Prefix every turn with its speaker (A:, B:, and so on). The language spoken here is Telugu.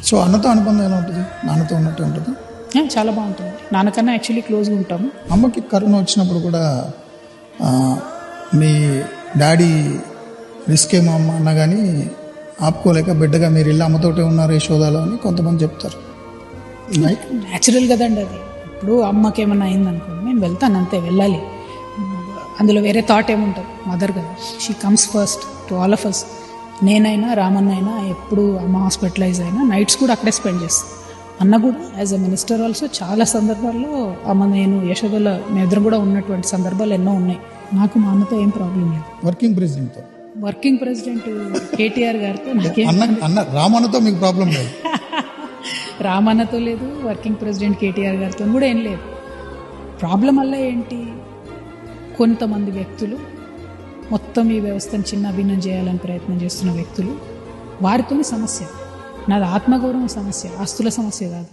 A: సో అన్నతో అనుబంధం ఎలా ఉంటుంది? నాన్నతో ఉన్నట్టు ఉంటుంది?
B: చాలా బాగుంటుంది. నాన్నకన్నా యాక్చువల్లీ క్లోజ్గా ఉంటాము.
A: అమ్మకి కరోనా వచ్చినప్పుడు కూడా మీ డాడీ రిస్క్ ఏమో అమ్మ అన్న కానీ ఆపుకోలేక బిడ్డగా మీరు ఇల్లు అమ్మతోటే ఉన్నారు యశోదాలో అని కొంతమంది చెప్తారు.
B: న్యాచురల్ కదండి అది. ఇప్పుడు అమ్మకి ఏమన్నా అయిందనుకోండి నేను వెళ్తాను అంతే వెళ్ళాలి. అందులో వేరే థాట్ ఏముంటుంది మదర్ కదా. She comes first to all of us నేనైనా రామన్న అయినా ఎప్పుడు అమ్మ హాస్పిటలైజ్ అయినా నైట్స్ కూడా అక్కడే స్పెండ్ చేస్తాను అన్న కూడా యాజ్ అ మినిస్టర్ ఆల్సో చాలా సందర్భాల్లో అమ్మ నేను యశోదల మేమిద్దరం కూడా ఉన్నటువంటి సందర్భాలు ఎన్నో ఉన్నాయి. నాకు మా అన్నతో ఏం ప్రాబ్లం లేదు.
A: వర్కింగ్ ప్రెసిడెంట్తో?
B: వర్కింగ్ ప్రెసిడెంట్ కేటీఆర్ గారితో నాకేం
A: అన్న అన్న రామన్నతో మీకు ప్రాబ్లం లేదు?
B: రామన్నతో లేదు వర్కింగ్ ప్రెసిడెంట్ కేటీఆర్ గారితో కూడా ఏం లేదు. ప్రాబ్లం వల్ల ఏంటి? కొంతమంది వ్యక్తులు మొత్తం ఈ వ్యవస్థను చిన్న భిన్నం చేయాలని ప్రయత్నం చేస్తున్న వ్యక్తులు వారితోని సమస్య. నాది ఆత్మగౌరవం సమస్య ఆస్తుల సమస్య కాదు.